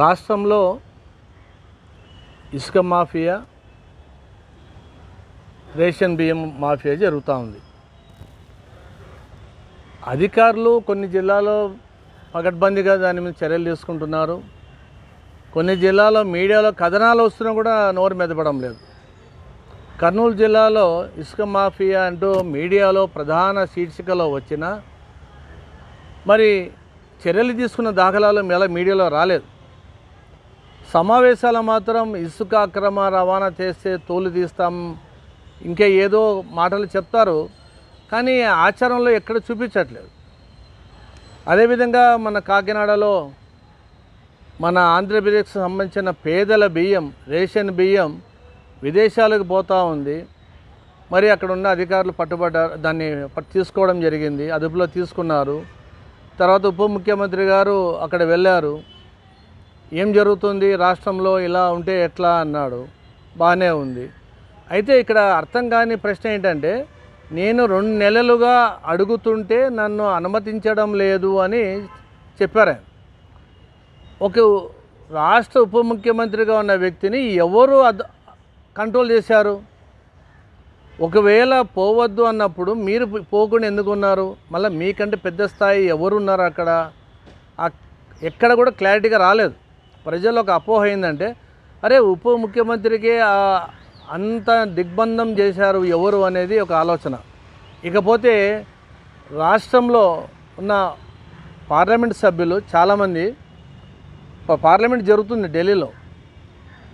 రాష్ట్రంలో ఇసుక mafia ration బియ్యం మాఫియా జరుగుతూ ఉంది. అధికారులు కొన్ని జిల్లాలో పకడ్బందీగా దాని మీద చర్యలు తీసుకుంటున్నారు. కొన్ని జిల్లాలో మీడియాలో కథనాలు వస్తున్నా కూడా నోరు మెదపడం లేదు. కర్నూలు జిల్లాలో ఇసుక మాఫియా అంటూ మీడియాలో ప్రధాన శీర్షికలో వచ్చిన మరి చర్యలు తీసుకున్న దాఖలాలు ఎలా మీడియాలో రాలేదు. సమావేశాలు మాత్రం ఇసుక అక్రమ రవాణా చేస్తే తోలు తీస్తాం. ఇంకా ఏదో మాటలు చెప్తారు. కానీ ఆచరణలో ఎక్కడ చూపించట్లేదు. అదేవిధంగా మన కాకినాడలో మన ఆంధ్రప్రదేశ్కి సంబంధించిన పేదల బియ్యం రేషన్ బియ్యం విదేశాలకు పోతూ ఉంది. మరి అక్కడ ఉన్న అధికారులు పట్టుబడ్డారు దాన్ని తీసుకోవడం జరిగింది. అదుపులో తీసుకున్నారు. తర్వాత ఉప ముఖ్యమంత్రి గారు అక్కడ వెళ్ళారు. ఏం జరుగుతుంది? రాష్ట్రంలో ఇలా ఉంటే ఎట్లా అన్నాడు. బాగానే ఉంది. అయితే ఇక్కడ అర్థం కాని ప్రశ్న ఏంటంటే నేను రెండు నెలలుగా అడుగుతుంటే నన్ను అనుమతించడం లేదు అని చెప్పారు. ఒక రాష్ట్ర ఉప ముఖ్యమంత్రిగా ఉన్న వ్యక్తిని ఎవరు కంట్రోల్ చేశారు? ఒకవేళ పోవద్దు అన్నప్పుడు మీరు పోకుండా ఎందుకున్నారు మళ్ళీ మీకంటే పెద్ద స్థాయి ఎవరున్నారు అక్కడ? ఎక్కడ కూడా క్లారిటీగా రాలేదు. ప్రజల్లో ఒక అపోహ ఏంటంటే అరే ఉప ముఖ్యమంత్రికి అంత దిగ్బంధం చేశారు ఎవరు అనేది ఒక ఆలోచన. ఇకపోతే రాష్ట్రంలో ఉన్న పార్లమెంట్ సభ్యులు చాలామంది పార్లమెంట్ జరుగుతుంది ఢిల్లీలో.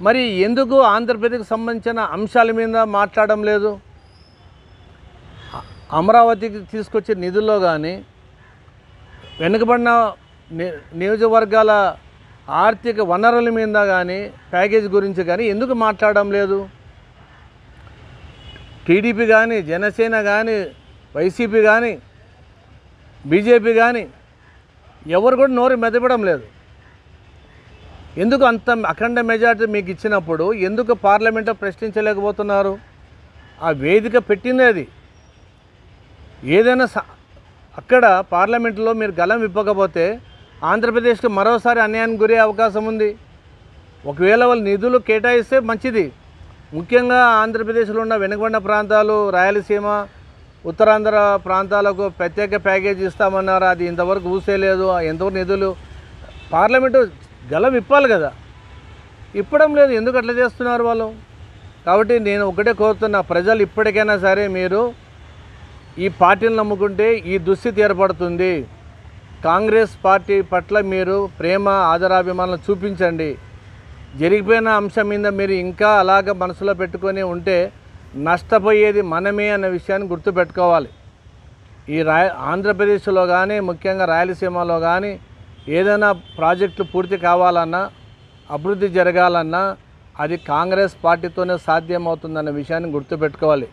మరి ఎందుకు ఆంధ్రప్రదేశ్కి సంబంధించిన అంశాల మీద మాట్లాడడం లేదు? అమరావతికి తీసుకొచ్చే నిధుల్లో కానీ వెనుకబడిన ని- నియోజకవర్గాల ఆర్థిక వనరుల మీద కానీ ప్యాకేజ్ గురించి కానీ ఎందుకు మాట్లాడడం లేదు? టీడీపీ కానీ జనసేన కానీ వైసీపీ కానీ బీజేపీ కానీ ఎవరు కూడా నోరు మెదపడం లేదు. ఎందుకు అంత అఖండ మెజార్టీ మీకు ఇచ్చినప్పుడు ఎందుకు పార్లమెంట్లో ప్రశ్నించలేకపోతున్నారు? ఆ వేదిక పెట్టింది అది. ఏదైనా స- అక్కడ పార్లమెంట్లో మీరు గలం విప్పకపోతే ఆంధ్రప్రదేశ్కి మరోసారి అన్యాయానికి గురే అవకాశం ఉంది. ఒకవేళ వాళ్ళు నిధులు కేటాయిస్తే మంచిది. ముఖ్యంగా ఆంధ్రప్రదేశ్లో ఉన్న వెనుకబడిన ప్రాంతాలు రాయలసీమ ఉత్తరాంధ్ర ప్రాంతాలకు ప్రత్యేక ప్యాకేజ్ ఇస్తామన్నారు. అది ఇంతవరకు ఊసేయలేదు ఎంతవరకు నిధులు? పార్లమెంటు గలం ఇప్పాలి కదా. ఇప్పడం లేదు. ఎందుకు అట్లా చేస్తున్నారు వాళ్ళు? కాబట్టి నేను ఒకటే కోరుతున్నా ప్రజలు ఇప్పటికైనా సరే మీరు ఈ పార్టీని నమ్ముకుంటే ఈ దుస్థితి ఏర్పడుతుంది. కాంగ్రెస్ పార్టీ పట్ల మీరు ప్రేమ ఆదరాభిమానం చూపించండి. జరిగిపోయిన అంశం మీద మీరు ఇంకా అలాగ మనసులో పెట్టుకొని ఉంటే నష్టపోయేది మనమే అన్న విషయాన్ని గుర్తుపెట్టుకోవాలి. ఈ రాయ ఆంధ్రప్రదేశ్లో కానీ ముఖ్యంగా రాయలసీమలో కానీ ఏదైనా ప్రాజెక్టులు పూర్తి కావాలన్నా అభివృద్ధి జరగాలన్నా అది కాంగ్రెస్ పార్టీతోనే సాధ్యమవుతుందన్న విషయాన్ని గుర్తుపెట్టుకోవాలి.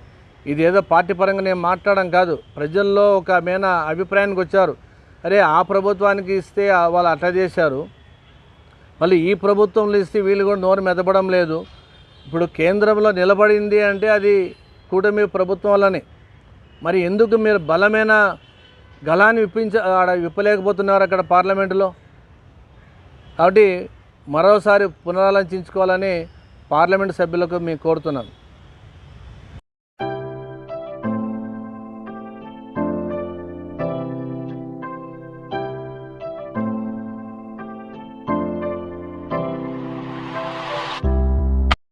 ఇది ఏదో పార్టీ పరంగా నేను మాట్లాడడం కాదు. ప్రజల్లో ఒక మేన అభిప్రాయానికి వచ్చారు. అరే ఆ ప్రభుత్వానికి ఇస్తే వాళ్ళు అట్లా చేశారు. మళ్ళీ ఈ ప్రభుత్వంలో ఇస్తే వీళ్ళు కూడా నోరు మెదపడం లేదు. ఇప్పుడు కేంద్రంలో నిలబడింది అంటే అది కూటమి ప్రభుత్వం వల్లనే. మరి ఎందుకు మీరు బలమైన గలాన్ని విప్పించ ఆడ విప్పలేకపోతున్నారు అక్కడ పార్లమెంటులో? కాబట్టి మరోసారి పునరాలోచించుకోవాలని పార్లమెంట్ సభ్యులకు మేము కోరుతున్నాను